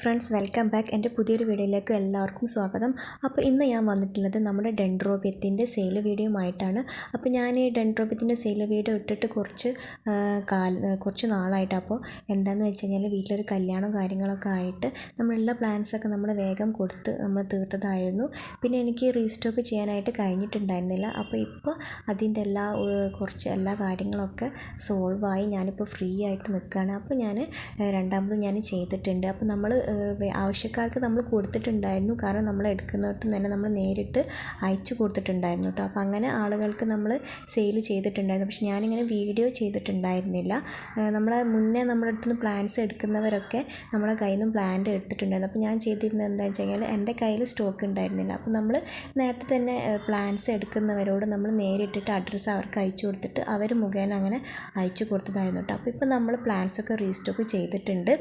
Friends welcome back. എന്റെ പുതിയൊരു വീഡിയോയിലേക്ക് എല്ലാവർക്കും സ്വാഗതം. അപ്പോൾ ഇന്ന് ഞാൻ വന്നിട്ടുള്ളത് നമ്മുടെ ഡെൻഡ്രോബ്യത്തിന്റെ സെയിൽ വീഡിയോ ആയിട്ടാണ് അപ്പോൾ ഞാൻ ഈ ഡെൻഡ്രോബ്യത്തിന്റെ സെയിൽ വീഡിയോ ഇട്ടിട്ട് കുറച്ച് കാല കുറച്ച് നാളായിട്ട് അപ്പോൾ എന്താണെന്ന് വെച്ച് കഴിഞ്ഞാൽ വീട്ടിലൊരു കല്യാണം കാര്യങ്ങളൊക്കെ ആയിട്ട് നമ്മളെല്ലാ പ്ലാൻസൊക്കെ നമ്മൾ വേഗം കൊടുത്ത് നമ്മൾ തീർത്തതായിരുന്നു. പിന്നെ എനിക്ക് റീസ്റ്റോക്ക് ചെയ്യാനായിട്ട് കഴിഞ്ഞിട്ടുണ്ടായിരുന്നില്ല. അപ്പോൾ ഇപ്പോൾ അതിന്റെ എല്ലാ കുറച്ച് എല്ലാ കാര്യങ്ങളൊക്കെ സോൾവായി ഞാനിപ്പോൾ ഫ്രീ ആയിട്ട് നിൽക്കുകയാണ്. അപ്പോൾ ഞാൻ രണ്ടാമത് ഞാൻ ചെയ്തിട്ടുണ്ട്. അപ്പോൾ നമ്മൾ ആവശ്യക്കാർക്ക് നമ്മൾ കൊടുത്തിട്ടുണ്ടായിരുന്നു. കാരണം നമ്മൾ എടുക്കുന്നിടത്ത് തന്നെ നമ്മൾ നേരിട്ട് അയച്ചു കൊടുത്തിട്ടുണ്ടായിരുന്നു കേട്ടോ. അപ്പോൾ അങ്ങനെ ആളുകൾക്ക് നമ്മൾ സെയിൽ ചെയ്തിട്ടുണ്ടായിരുന്നു. പക്ഷെ ഞാനിങ്ങനെ വീഡിയോ ചെയ്തിട്ടുണ്ടായിരുന്നില്ല. നമ്മൾ മുന്നേ നമ്മുടെ അടുത്ത് നിന്ന് പ്ലാൻസ് എടുക്കുന്നവരൊക്കെ നമ്മളെ കയ്യിൽ നിന്ന് പ്ലാന്റ് എടുത്തിട്ടുണ്ടായിരുന്നു. അപ്പോൾ ഞാൻ ചെയ്തിരുന്നത് എന്താണെന്ന് വെച്ച് കഴിഞ്ഞാൽ എന്റെ കയ്യിൽ സ്റ്റോക്ക് ഉണ്ടായിരുന്നില്ല. അപ്പോൾ നമ്മൾ നേരത്തെ തന്നെ പ്ലാൻസ് എടുക്കുന്നവരോട് നമ്മൾ നേരിട്ടിട്ട് അഡ്രസ്സ് അവർക്ക് അയച്ചു കൊടുത്തിട്ട് അവർ മുഖേന അങ്ങനെ അയച്ചു കൊടുത്തതായിരുന്നു കേട്ടോ. അപ്പോൾ ഇപ്പോൾ നമ്മൾ പ്ലാൻസൊക്കെ റീസ്റ്റോക്ക് ചെയ്തിട്ടുണ്ട്.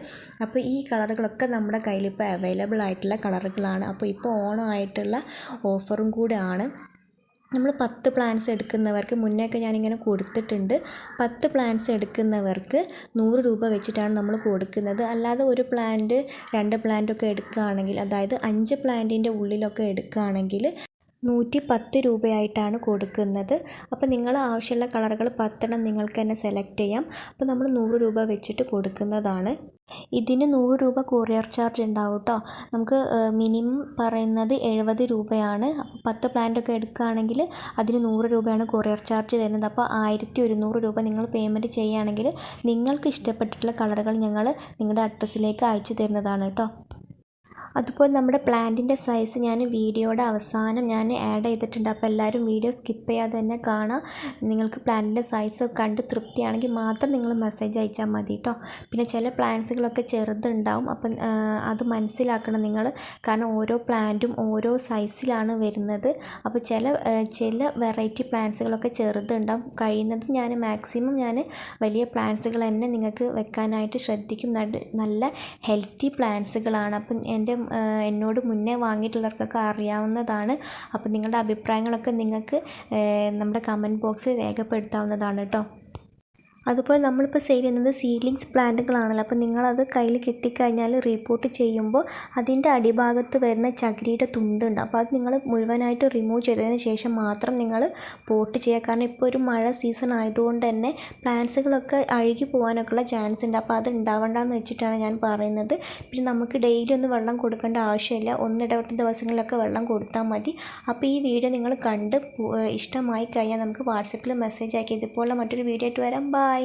അപ്പോൾ ഈ കളറുകളൊക്കെ നമ്മുടെ കയ്യിൽ ഇപ്പോൾ അവൈലബിൾ ആയിട്ടുള്ള കളറുകളാണ്. അപ്പോൾ ഇപ്പോൾ ഓണം ആയിട്ടുള്ള ഓഫറും കൂടെ ആണ് നമ്മൾ പത്ത് പ്ലാൻസ് എടുക്കുന്നവർക്ക് മുന്നേയൊക്കെ ഞാനിങ്ങനെ കൊടുത്തിട്ടുണ്ട്. പത്ത് പ്ലാൻസ് എടുക്കുന്നവർക്ക് നൂറ് രൂപ വെച്ചിട്ടാണ് നമ്മൾ കൊടുക്കുന്നത്. അല്ലാതെ ഒരു പ്ലാന്റ് രണ്ട് പ്ലാന്റൊക്കെ എടുക്കുകയാണെങ്കിൽ അതായത് അഞ്ച് പ്ലാന്റിന്റെ ഉള്ളിലൊക്കെ എടുക്കുകയാണെങ്കിൽ നൂറ്റി പത്ത് രൂപയായിട്ടാണ് കൊടുക്കുന്നത്. അപ്പോൾ നിങ്ങൾ ആവശ്യമുള്ള കളറുകൾ പത്തെണ്ണം നിങ്ങൾക്ക് തന്നെ സെലക്ട് ചെയ്യാം. അപ്പോൾ നമ്മൾ നൂറ് രൂപ വെച്ചിട്ട് കൊടുക്കുന്നതാണ്. ഇതിന് നൂറ് രൂപ കൊറിയർ ചാർജ് ഉണ്ടാവും കേട്ടോ നമുക്ക് മിനിമം പറയുന്നത് എഴുപത് രൂപയാണ്. അപ്പോൾ പത്ത് പ്ലാന്റൊക്കെ എടുക്കുകയാണെങ്കിൽ അതിന് നൂറ് രൂപയാണ് കൊറിയർ ചാർജ് വരുന്നത്. അപ്പോൾ ആയിരത്തി ഒരുന്നൂറ് രൂപ നിങ്ങൾ പേയ്മെന്റ് ചെയ്യുകയാണെങ്കിൽ നിങ്ങൾക്ക് ഇഷ്ടപ്പെട്ടിട്ടുള്ള കളറുകൾ ഞങ്ങൾ നിങ്ങളുടെ അഡ്രസ്സിലേക്ക് അയച്ചു തരുന്നതാണ് കേട്ടോ അതുപോലെ നമ്മുടെ പ്ലാന്റിന്റെ സൈസ് ഞാൻ വീഡിയോയുടെ അവസാനം ഞാൻ ആഡ് ചെയ്തിട്ടുണ്ട്. അപ്പോൾ എല്ലാവരും വീഡിയോ സ്കിപ്പ് ചെയ്യാതെ തന്നെ കാണാം. നിങ്ങൾക്ക് പ്ലാന്റിന്റെ സൈസ് കണ്ട് തൃപ്തിയാണെങ്കിൽ മാത്രം നിങ്ങൾ മെസ്സേജ് അയച്ചാൽ മതി കേട്ടോ പിന്നെ ചില പ്ലാന്റ്സുകളൊക്കെ ചെറുതുണ്ടാവും. അപ്പം അത് മനസ്സിലാക്കണം നിങ്ങൾ. കാരണം ഓരോ പ്ലാന്റും ഓരോ സൈസിലാണ് വരുന്നത്. അപ്പോൾ ചില ചില വെറൈറ്റി പ്ലാന്റ്സുകളൊക്കെ ചെറുതുണ്ടാവും. കഴിയുന്നതും ഞാൻ മാക്സിമം ഞാൻ വലിയ പ്ലാന്റ്സുകൾ തന്നെ നിങ്ങൾക്ക് വെക്കാനായിട്ട് ശ്രദ്ധിക്കും. നല്ല ഹെൽത്തി പ്ലാന്റ്സുകളാണ് അപ്പം എന്റെ എന്നോട് മുന്നേ വാങ്ങിയിട്ടുള്ളവർക്കൊക്കെ അറിയാവുന്നതാണ്. അപ്പോൾ നിങ്ങളുടെ അഭിപ്രായങ്ങളൊക്കെ നിങ്ങൾക്ക് നമ്മുടെ കമന്റ് ബോക്സിൽ രേഖപ്പെടുത്താവുന്നതാണ് കേട്ടോ. അതുപോലെ നമ്മളിപ്പോൾ സെയിൽ ചെയ്യുന്നത് സീഡ്ലിങ്സ് പ്ലാന്റുകളാണല്ലോ. അപ്പോൾ നിങ്ങളത് കയ്യിൽ കിട്ടിക്കഴിഞ്ഞാൽ റിപ്പോർട്ട് ചെയ്യുമ്പോൾ അതിന്റെ അടിഭാഗത്ത് വരുന്ന ചകിരിയുടെ തുണ്ടുണ്ട് അപ്പോൾ അത് നിങ്ങൾ മുഴുവനായിട്ട് റിമൂവ് ചെയ്തതിന് ശേഷം മാത്രം നിങ്ങൾ പോട്ട് ചെയ്യുക. കാരണം ഇപ്പോൾ ഒരു മഴ സീസൺ ആയതുകൊണ്ട് തന്നെ പ്ലാന്റ്സുകളൊക്കെ അഴുകി പോകാനൊക്കെയുള്ള ചാൻസ് ഉണ്ട്. അപ്പോൾ അത് ഉണ്ടാവണ്ടെന്ന് വെച്ചിട്ടാണ് ഞാൻ പറയുന്നത്. പിന്നെ നമുക്ക് ഡെയിലി ഒന്നും വെള്ളം കൊടുക്കേണ്ട ആവശ്യമില്ല. ഒന്നിടവിട്ട ദിവസങ്ങളിലൊക്കെ വെള്ളം കൊടുത്താൽ മതി. അപ്പോൾ ഈ വീഡിയോ നിങ്ങൾ കണ്ട് ഇഷ്ടമായി കഴിഞ്ഞാൽ നമുക്ക് വാട്സപ്പിൽ മെസ്സേജ് ആക്കി ഇതുപോലെ മറ്റൊരു വീഡിയോ ആയിട്ട് വരാം. ബൈ